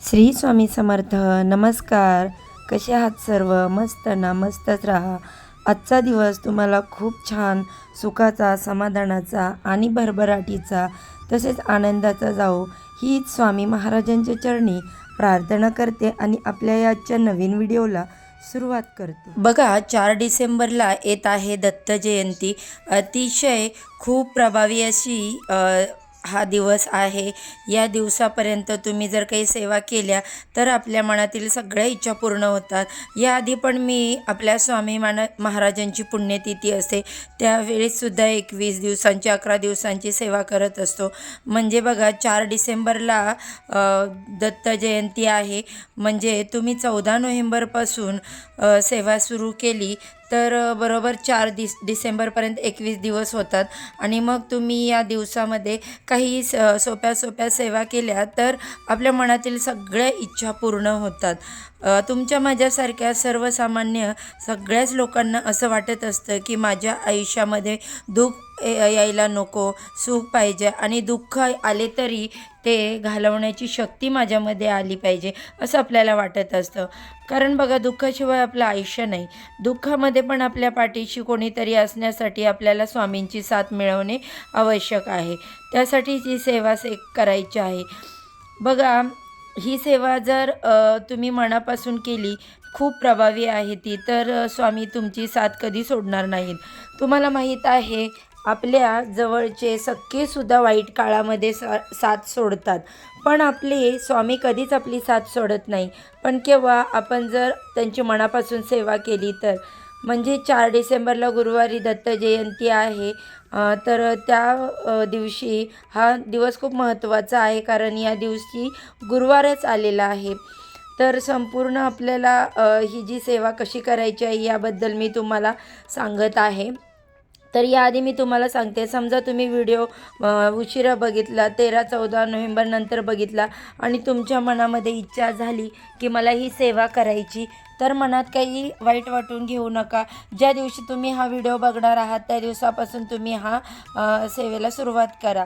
श्री स्वामी समर्थ नमस्कार. कसे आहात सर्व? मस्त ना मस्तच राहा. आजचा दिवस तुम्हाला खूप छान सुखाचा समाधानाचा आणि भरभराटीचा तसेच आनंदाचा जाओ हीच स्वामी महाराजांच्या चरणी प्रार्थना करते आणि आपल्या आजच्या नवीन व्हिडिओला सुरुवात करते. बघा चार डिसेंबरला येत आहे दत्त जयंती. अतिशय खूप प्रभावी अशी हा दिवस आहे. या दिवसापर्यंत तुम्ही जर काही सेवा केल्या तर आपल्या मनातील सगळ्या इच्छा पूर्ण होतात. याआधी पण मी आपल्या स्वामी मान महाराजांची पुण्यतिथी असते. त्यावेळेससुद्धा एकवीस दिवसांची अकरा दिवसांची सेवा करत असतो. म्हणजे बघा चार डिसेंबरला दत्त जयंती आहे. म्हणजे तुम्ही चौदा नोव्हेंबरपासून सेवा सुरू केली तर बरोबर चार दिस डिसेंबरपर्यंत एकवीस दिवस होतात. आणि मग तुम्ही या दिवसामध्ये काही स सोप्या सोप्या सेवा केल्या तर आपल्या मनातील सगळ्या इच्छा पूर्ण होतात. तुमच्या माझ्यासारख्या सर्वसामान्य सगळ्याच लोकांना असं वाटत असतं की माझ्या आयुष्यामध्ये दुःख यायला नको सुख पाहिजे आणि दुःख आले तरी ते घालवण्याची शक्ती माझ्यामध्ये आली पाहिजे असं आपल्याला वाटत असतं. कारण बघा दुःखाशिवाय आपलं आयुष्य नाही. दुःखामध्ये पण आपल्या पाठीशी कोणीतरी असण्यासाठी आपल्याला स्वामींची साथ मिळवणे आवश्यक आहे. त्यासाठी ही सेवा से करायची आहे. बघा ही सेवा जर तुम्ही मनापासून केली खूप प्रभावी आहे ती तर स्वामी तुमची साथ कधी सोडणार नाहीत. तुम्हाला माहीत आहे आपल्या जवळचे सख्खेसुद्धा वाईट काळामध्ये सा साथ सोडतात. पण आपले स्वामी कधीच आपली साथ सोडत नाही. पण केव्हा आपण जर त्यांची मनापासून सेवा केली तर म्हणजे चार डिसेंबरला गुरुवारी दत्त जयंती आहे. तर त्या दिवशी हा दिवस खूप महत्त्वाचा आहे कारण या दिवशी गुरुवारच आलेला आहे. तर संपूर्ण आपल्याला ही जी सेवा कशी करायची आहे याबद्दल मी तुम्हाला सांगत आहे. तर याआधी मी तुम्हाला सांगते. समजा तुम्ही व्हिडिओ उशिरा बघितला तेरा चौदा नोव्हेंबरनंतर बघितला आणि तुमच्या मनामध्ये इच्छा झाली की मला ही सेवा करायची तर मनात काही वाईट वाटून घेऊ नका. ज्या दिवशी तुम्ही हा व्हिडिओ बघणार आहात त्या दिवसापासून तुम्ही हा सेवेला सुरुवात करा.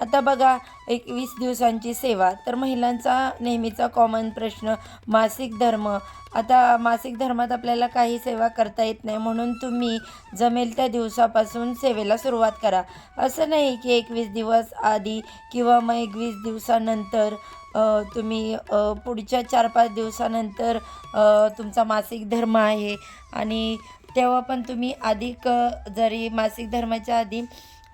आता बघा एकवीस दिवसांची सेवा. तर महिलांचा नेहमीचा कॉमन प्रश्न मासिक धर्म. आता मासिक धर्मात आपल्याला काही सेवा करता येत नाही म्हणून तुम्ही जमेल त्या दिवसापासून सेवेला सुरुवात करा. असं नाही की एकवीस दिवस आधी किंवा मग एकवीस दिवसानंतर तुम्ही पुढच्या चार पाच दिवसानंतर तुमचा मासिक धर्म आहे. आणि तेव्हा पण तुम्ही अधिक जरी मासिक धर्माच्या आधी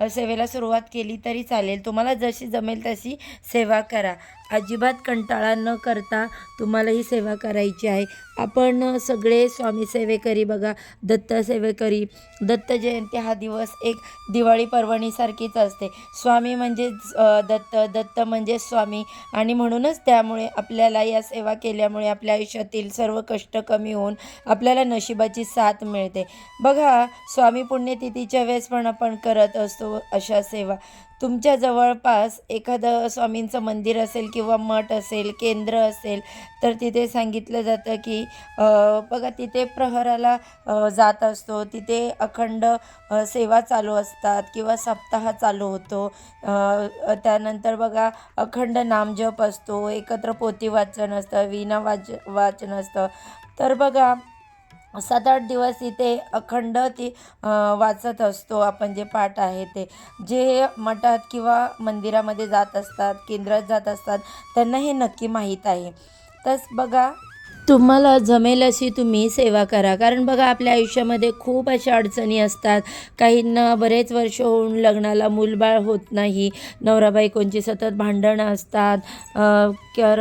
सेवेला सुरुवात केली तरी चालेल. तुम्हाला जशी जमेल तशी सेवा करा. अजिबात कंटाळा न करता तुम्हाला ही सेवा करायची आहे. आपण सगळे स्वामी सेवेकरी बघा दत्त सेवेकरी दत्त जयंती हा दिवस एक दिवाळी पर्वणीसारखीच असते. स्वामी म्हणजेच दत्त दत्त म्हणजे स्वामी. आणि म्हणूनच त्यामुळे आपल्याला या सेवा केल्यामुळे आपल्या आयुष्यातील सर्व कष्ट कमी होऊन आपल्याला नशिबाची साथ मिळते. बघा स्वामी पुण्यतिथीच्या वेळेस पण आपण करत असतो अशा सेवा. तुमच्या जवळपास एखादं स्वामींचं मंदिर असेल किंवा मठ असेल केंद्र असेल तर तिथे सांगितलं जातं की बघा तिथे प्रहराला जात असतो. तिथे अखंड सेवा चालू असतात किंवा सप्ताह चालू होतो. त्यानंतर बघा अखंड नामजप असतो एकत्र पोती वाचन असतं वीणा वाच वाचन असतं. तर बघा सात आठ दिवस इथे अखंड ती वाचत असतो. आपण जे पाठ आहे ते. जे मठात किंवा मंदिरामध्ये जात असतात केंद्रात जात असतात त्यांना हे नक्की माहीत आहे. तस बघा तुम्हाला जमेल अशी तुम्ही सेवा करा. कारण बघा आपल्या आयुष्यामध्ये खूप अशा अडचणी असतात. काहींना बरेच वर्ष होऊन लग्नाला मूलबाळ होत नाही. नवरा बायकोंची सतत भांडणं असतात. कर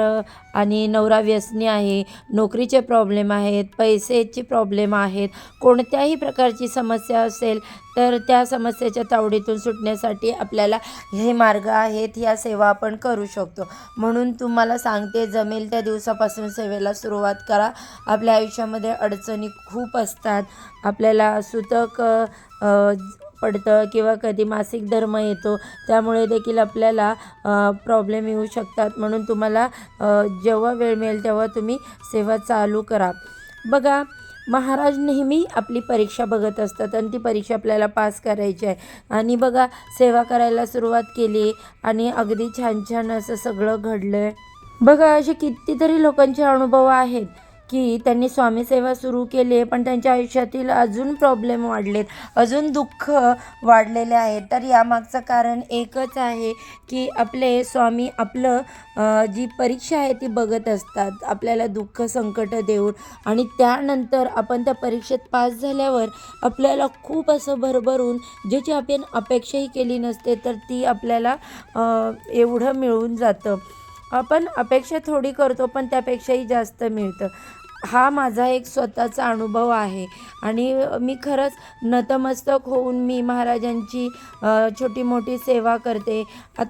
आणि नवरा व्यसनी आहे. नोकरीचे प्रॉब्लेम आहेत. पैसेचे प्रॉब्लेम आहेत. कोणत्याही प्रकारची समस्या असेल तर त्या समस्येच्या तावडीतून सुटण्यासाठी आपल्याला हे मार्ग आहेत ह्या सेवा आपण करू शकतो. म्हणून तुम्हाला सांगते जमेल त्या दिवसापासून सेवेला सुरुवात करा. आपल्या आयुष्यामध्ये अडचणी खूप असतात. आपल्याला सुतक पडतं किंवा कधी मासिक धर्म येतो त्यामुळे देखील आपल्याला प्रॉब्लेम येऊ शकतात. म्हणून तुम्हाला जेव्हा वेळ मिळेल तेव्हा तुम्ही सेवा चालू करा. बघा महाराज नेहमी आपली परीक्षा बघत असतात आणि ती परीक्षा आपल्याला पास करायची आहे. आणि बघा सेवा करायला सुरुवात केली आणि अगदी छान छान असं सगळं घडलं आहे बघा असे कितीतरी लोकांचे अनुभव आहेत. की त्यांनी स्वामीसेवा सुरू केली आहे पण त्यांच्या आयुष्यातील अजून प्रॉब्लेम वाढलेत. अजून दुःख वाढलेले आहेत. तर यामागचं कारण एकच आहे की आपले स्वामी आपलं जी परीक्षा आहे ती बघत असतात. आपल्याला दुःख संकट देऊन. आणि त्यानंतर आपण त्या परीक्षेत पास झाल्यावर आपल्याला खूप असं भरभरून ज्याची आपण अपेक्षाही केली नसते तर ती आपल्याला एवढं मिळून जातं. आपण अपेक्षा थोडी करतो पण त्यापेक्षाही जास्त मिळतं. हा माझा एक स्वतःचा अनुभव आहे. आणि मी खरंच नतमस्तक होऊन मी महाराजांची छोटी मोठी सेवा करते.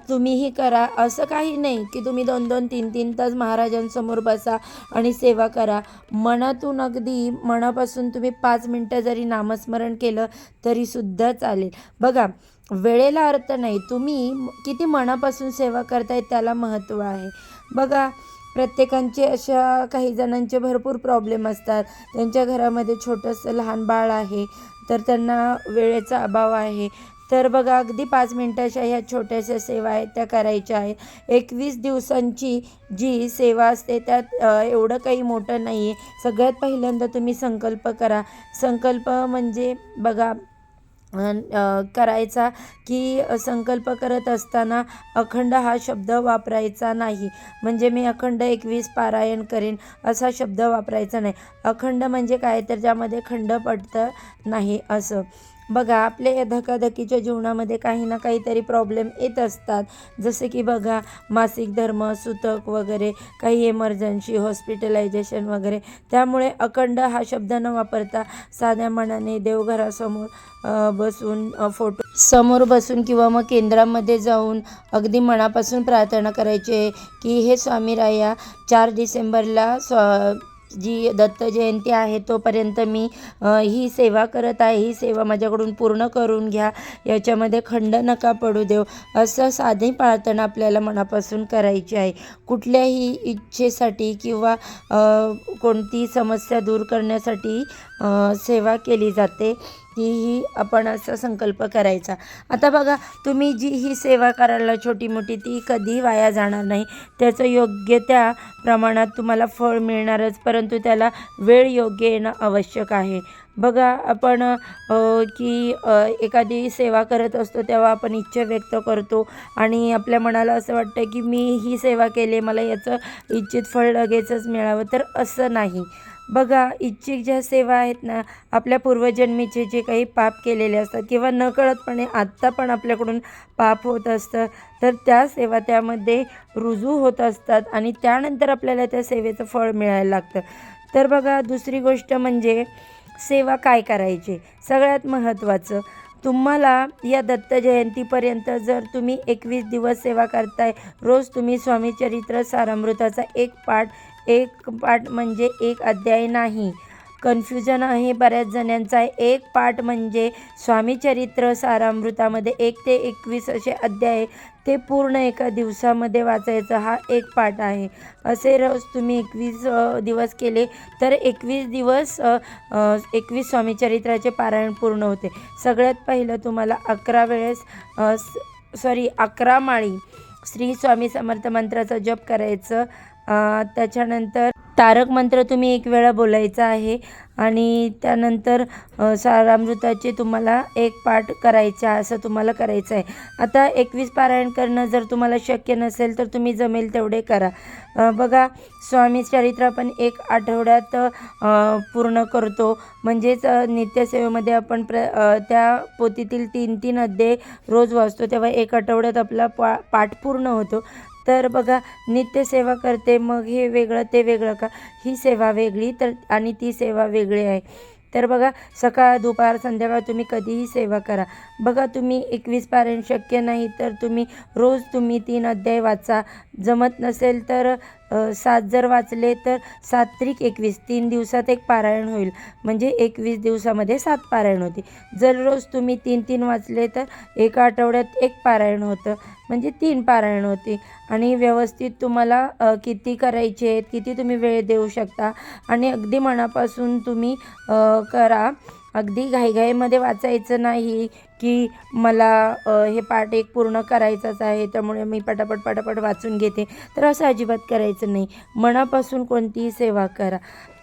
तुम्हीही करा. असं काही नाही की तुम्ही दोन दोन तीन तीन तास महाराजांसमोर बसा आणि सेवा करा. मनातून अगदी मनापासून तुम्ही पाच मिनटं जरी नामस्मरण केलं तरीसुद्धा चालेल. बघा वेळेला अर्थ नाही. तुम्ही किती मनापासून सेवा करताय त्याला महत्त्व आहे. बघा प्रत्येकांचे अशा काही जणांचे भरपूर प्रॉब्लेम असतात. त्यांच्या घरामध्ये छोटंसं लहान बाळ आहे तर त्यांना वेळेचा अभाव आहे. तर बघा अगदी पाच मिनटाच्या ह्या छोट्याशा सेवा आहेत त्या करायच्या आहेत. एकवीस दिवसांची जी सेवा असते त्यात एवढं काही मोठं नाही आहे सगळ्यात पहिल्यांदा तुम्ही संकल्प करा. संकल्प म्हणजे बघा करायचा की संकल्प करत असताना अखंड हा शब्द वापरायचा नाही. म्हणजे मी अखंड एकवीस पारायण करेन असा शब्द वापरायचा नाही. अखंड म्हणजे काय? तर ज्यामध्ये खंड पडतं नाही असं. बघा आपल्या या धकाधकीच्या जीवनामध्ये काही ना काहीतरी प्रॉब्लेम येत असतात. जसे की बघा मासिक धर्म सुतक वगैरे काही एमर्जन्सी हॉस्पिटलायझेशन वगैरे. त्यामुळे अखंड हा शब्द न वापरता साध्या मनाने देवघरासमोर बसून फोटो समोर बसून किंवा मग केंद्रामध्ये जाऊन अगदी मनापासून प्रार्थना करायची आहे की हे स्वामीराया चार डिसेंबरला स्वा जी दत्त जयंती आहे तोपर्यंत मी ही सेवा करत आहे. ही सेवा माझ्याकडून पूर्ण करून घ्या. याच्यामध्ये खंड नका पडू देव असं साधी प्रार्थना आपल्याला मनापासून करायची आहे. कुठल्याही इच्छेसाठी किंवा कोणती समस्या दूर करण्यासाठी सेवा केली जाते. तीही आपण असा संकल्प करायचा. आता बघा तुम्ही जी ही सेवा करायला छोटी मोठी ती कधी वाया जाणार नाही. त्याचं योग्य त्या प्रमाणात तुम्हाला फळ मिळणारच परंतु त्याला वेळ योग्य येणं आवश्यक आहे. बघा आपण की एखादी सेवा करत असतो तेव्हा आपण इच्छा व्यक्त करतो आणि आपल्या मनाला असं वाटतं की मी ही सेवा केली मला याचं इच्छित फळ लगेचच मिळावं. तर असं नाही. बघा इच्छिक ज्या सेवा आहेत ना आपल्या पूर्वजन्मीचे जे काही पाप केलेले असतात किंवा नकळतपणे आत्ता पण आपल्याकडून पाप होत असतं तर त्या सेवा त्यामध्ये रुजू होत असतात आणि त्यानंतर आपल्याला त्या सेवेचं फळ मिळायला लागतं. तर बघा दुसरी गोष्ट म्हणजे सेवा काय करायची? सगळ्यात महत्त्वाचं तुम्हाला या दत्त जयंतीपर्यंत जर तुम्ही एकवीस दिवस सेवा करताय रोज तुम्ही स्वामी चरित्र सारामृताचा एक पाठ एक पाठ म्हणजे एक अध्याय नाही. कन्फ्युजन आहे बऱ्याच जणांचा. एक पाठ म्हणजे स्वामी चरित्र सारामृतामध्ये एक ते एकवीस असे अध्याय. ते पूर्ण एका दिवसामध्ये वाचायचं हा एक पाठ आहे. असे रोज तुम्ही एकवीस दिवस केले तर एकवीस दिवस एकवीस स्वामीचरित्राचे पारायण पूर्ण होते. सगळ्यात पहिलं तुम्हाला अकरा वेळेस सॉरी अकरा माळी श्री स्वामी समर्थ मंत्राचा जप करायचं. त्याच्यानंतर तारक मंत्र तुम्ही एक वेळा बोलायचा आहे आणि त्यानंतर सारामृताचे तुम्हाला एक पाठ करायचा असं तुम्हाला करायचं आहे. आता एकवीस पारायण करणं जर तुम्हाला शक्य नसेल तर तुम्ही जमेल तेवढे करा. बघा स्वामी चरित्र आपण एक आठवड्यात पूर्ण करतो. म्हणजेच नित्यसेवेमध्ये आपण प्र त्या पोथीतील तीन तीन अध्याय रोज वाचतो. तेव्हा एक आठवड्यात आपला पा पाठ पूर्ण होतो. तर बघा नित्यसेवा करते मग हे वेगळं ते वेगळं का? ही सेवा वेगळी तर आणि ती सेवा वेगळी आहे. तर बघा सकाळ दुपार संध्याकाळ तुम्ही कधीही सेवा करा. बघा तुम्ही एकवीस पारायण शक्य नाही तर तुम्ही रोज तुम्ही तीन अध्याय वाचा. जमत नसेल तर सात जर वाचले तर सात त्रिक एकवीस तीन दिवसात एक पारायण होईल. म्हणजे एकवीस दिवसामध्ये सात पारायण होते. जर रोज तुम्ही तीन तीन वाचले तर एका आठवड्यात एक पारायण होतं. म्हणजे तीन पारायण होते. आणि व्यवस्थित तुम्हाला किती करायचे आहेत किती तुम्ही वेळ देऊ शकता. आणि अगदी मनापासून तुम्ही करा. अगदी घाईघाईमध्ये वाचायचं नाही. की मला हे पाठ एक पूर्ण करायचंच आहे त्यामुळे मी पटापट पटापट वाचून घेते. तर असं अजिबात करायचं नाही. मनापासून कोणतीही सेवा करा.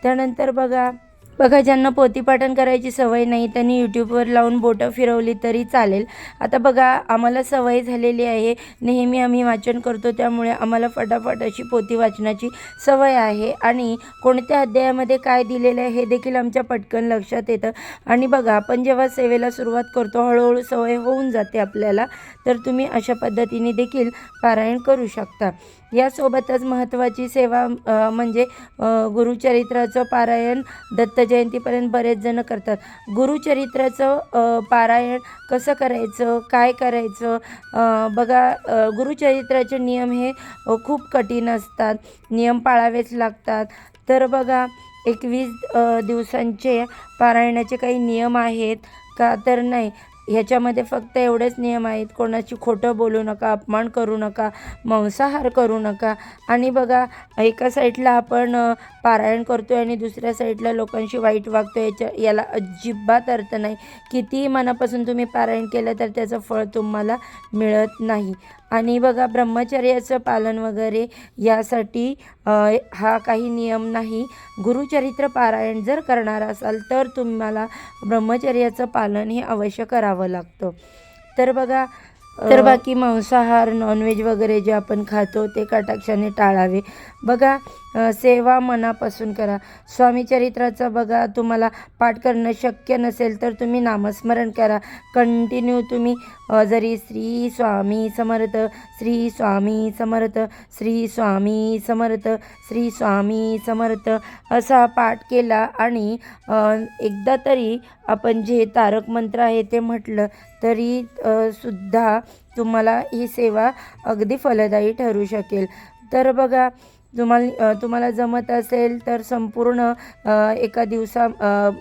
त्यानंतर बघा बघा ज्यांना पोतीपाठण करायची सवय नाही त्यांनी यूट्यूबवर लावून बोटं फिरवली तरी चालेल. आता बघा आम्हाला सवय झालेली आहे. नेहमी आम्ही वाचन करतो त्यामुळे आम्हाला फटाफट अशी पोती वाचनाची सवय आहे. आणि कोणत्या अध्यायामध्ये काय दिलेलं आहे हे देखील आमच्या पटकन लक्षात येतं. आणि बघा आपण जेव्हा सेवेला सुरुवात करतो हळूहळू सवय होऊन जाते आपल्याला तर तुम्ही अशा पद्धतीने देखील पारायण करू शकता. यासोबतच महत्त्वाची सेवा म्हणजे गुरुचरित्राचं पारायण दत्त जयंतीपर्यंत बरेच जण करतात. गुरुचरित्राचं पारायण कसं करायचं काय करायचं? बघा गुरुचरित्राचे नियम हे खूप कठीण असतात. नियम पाळावेच लागतात. तर बघा एकवीस दिवसांचे पारायणाचे काही नियम आहेत का? तर नाही. ह्याच्यामध्ये फक्त एवढेच नियम आहेत. कोणाची खोटं बोलू नका अपमान करू नका मांसाहार करू नका. आणि बघा एका साईडला आपण पारायण करतो आहे आणि दुसऱ्या साईडला लोकांशी वाईट वागतो याच्या याला अजिबात अर्थ नाही. कितीही मनापासून तुम्ही पारायण केलं तर त्याचं फळ तुम्हाला मिळत नाही. आणि बघा ब्रह्मचर्याचं पालन वगैरे यासाठी हा काही नियम नाही. गुरुचरित्र पारायण जर करणार असाल तर तुम्हाला ब्रह्मचर्याचं पालन हे अवश्य करावं लागतं. तर बघा तर बाकी मांसाहार नॉनव्हेज वगैरे जे आपण खातो ते कटाक्षाने टाळावे. बघा सेवा मनापासून करा. स्वामी चरित्राचं बघा तुम्हाला पाठ करणं शक्य नसेल तर तुम्ही नामस्मरण करा. कंटिन्यू तुम्ही जरी श्री स्वामी समर्थ श्री स्वामी समर्थ श्री स्वामी समर्थ श्री स्वामी समर्थ असा पाठ केला आणि एकदा तरी आपण जे तारक मंत्र आहे ते म्हटलं तरी सुद्धा तुम्हाला ही सेवा अगदी फलदायी ठरू शकेल. तर बघा तुम्हाला तुम्हाला जमत असेल तर संपूर्ण एका दिवसा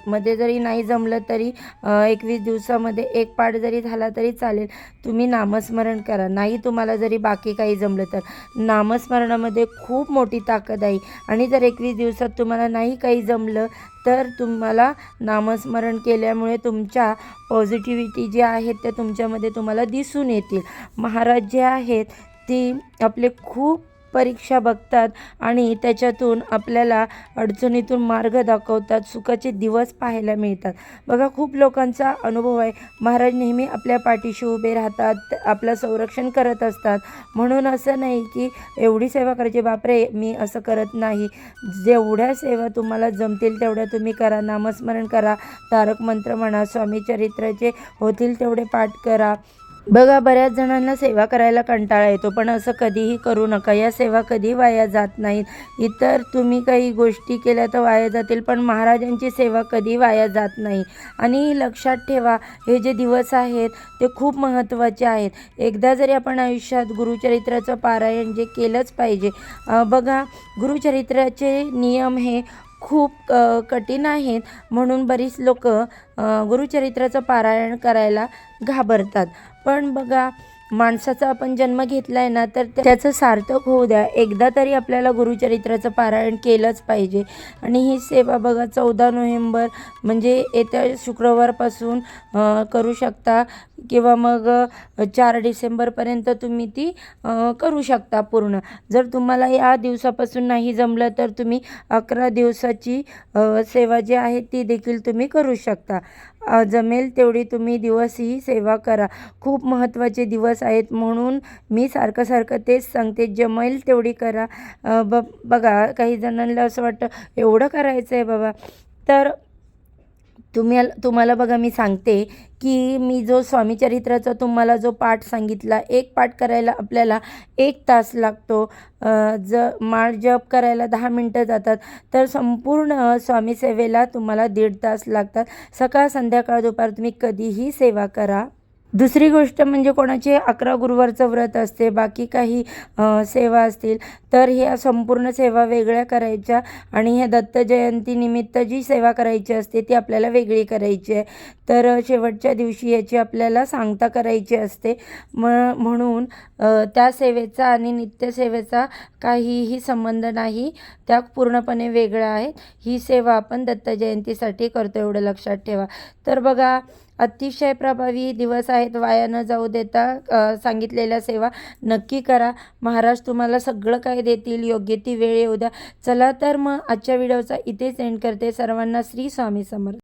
मध्ये जरी नाही जमलं तरी एकवीस दिवसामध्ये एक पाठ जरी झाला तरी चालेल. तुम्ही नामस्मरण करा. नाही तुम्हाला जरी बाकी काही जमलं तर. नामस्मरणामध्ये खूप मोठी ताकद आहे. आणि जर एकवीस दिवसात तुम्हाला नाही काही जमलं तर तुम्हाला नामस्मरण केल्यामुळे तुमच्या पॉझिटिव्हिटी जे आहेत त्या तुमच्यामध्ये तुम्हाला दिसून येतील. महाराज जे आहेत ती आपले खूप परीक्षा बघतात आणि त्याच्यातून आपल्याला अडचणीतून मार्ग दाखवतात सुखाचे दिवस पाहायला मिळतात. बघा खूप लोकांचा अनुभव आहे. महाराज नेहमी आपल्या पाठीशी उभे राहतात आपलं संरक्षण करत असतात. म्हणून असं नाही की एवढी सेवा करायची बापरे मी असं करत नाही. जेवढ्या सेवा तुम्हाला जमतील तेवढ्या तुम्ही करा. नामस्मरण करा. तारक मंत्र म्हणा स्वामी चरित्राचे होतील तेवढे पाठ करा. बघा बऱ्याच जणांना सेवा करायला कंटाळा येतो पण असं कधीही करू नका. या सेवा कधी वाया जात नाहीत. इतर तुम्ही काही गोष्टी केल्या तर वाया जातील पण महाराजांची सेवा कधी वाया जात नाही. आणि लक्षात ठेवा हे जे दिवस आहेत ते खूप महत्त्वाचे आहेत. एकदा जरी आपण आयुष्यात गुरुचरित्राचं पारायण जे केलंच पाहिजे बघा गुरुचरित्राचे नियम हे खूप कठीण आहेत. म्हणून बरीच लोक गुरुचरित्राचं पारायण करायला घाबरतात. पण बघा माणसाचा आपण जन्म घेतला आहे ना तर त्याचं सार्थक होऊ द्या. एकदा तरी आपल्याला गुरुचरित्राचं पारायण केलंच पाहिजे. आणि ही सेवा बघा चौदा नोव्हेंबर म्हणजे येत्या शुक्रवारपासून करू शकता. किंवा मग चार डिसेंबरपर्यंत तुम्ही ती करू शकता पूर्ण. जर तुम्हाला या दिवसापासून नाही जमलं तर तुम्ही अकरा दिवसाची सेवा जी आहे ती देखील तुम्ही करू शकता. जमेल तेवढी तुम्ही दिवस ही सेवा करा. खूप महत्त्वाचे दिवस आहेत म्हणून मी सारखं सारखं तेच सांगते जमेल तेवढी करा. ब बघा काही जणांना असं वाटतं एवढं करायचं आहे बाबा. तर तुम्ही तुम्हाला बघा मी सांगते की मी जो स्वामीचरित्राचा तुम्हाला जो पाठ सांगितला एक पाठ करायला आपल्याला एक तास लागतो. ज माळ जप करायला दहा मिनटं जातात. तर संपूर्ण स्वामी सेवेला तुम्हाला दीड तास लागतात. सकाळ संध्याकाळ दुपार तुम्ही कधीही सेवा करा. दुसरी गोष्ट म्हणजे कोणाचे अकरा गुरुवारचं व्रत असते बाकी काही सेवा असतील तर ह्या संपूर्ण सेवा वेगळ्या करायच्या आणि ह्या दत्त जयंतीनिमित्त जी सेवा करायची असते ती आपल्याला वेगळी करायची आहे. तर शेवटच्या दिवशी याची आपल्याला सांगता करायची असते. म म्हणून त्या सेवेचा आणि नित्यसेवेचा काहीही संबंध नाही त्या पूर्णपणे वेगळ्या आहेत. ही सेवा आपण दत्त जयंतीसाठी करतो एवढं लक्षात ठेवा. तर बघा अतिशय प्रभावी दिवस आहेत. वाया न जाऊ देता सांगितलेल्या सेवा नक्की करा. महाराज तुम्हाला सगळं काय देतील योग्य ती वेळ येऊ द्या. चला तर मग आजच्या व्हिडिओचा इथेच एंड करते. सर्वांना श्री स्वामी समर्थ.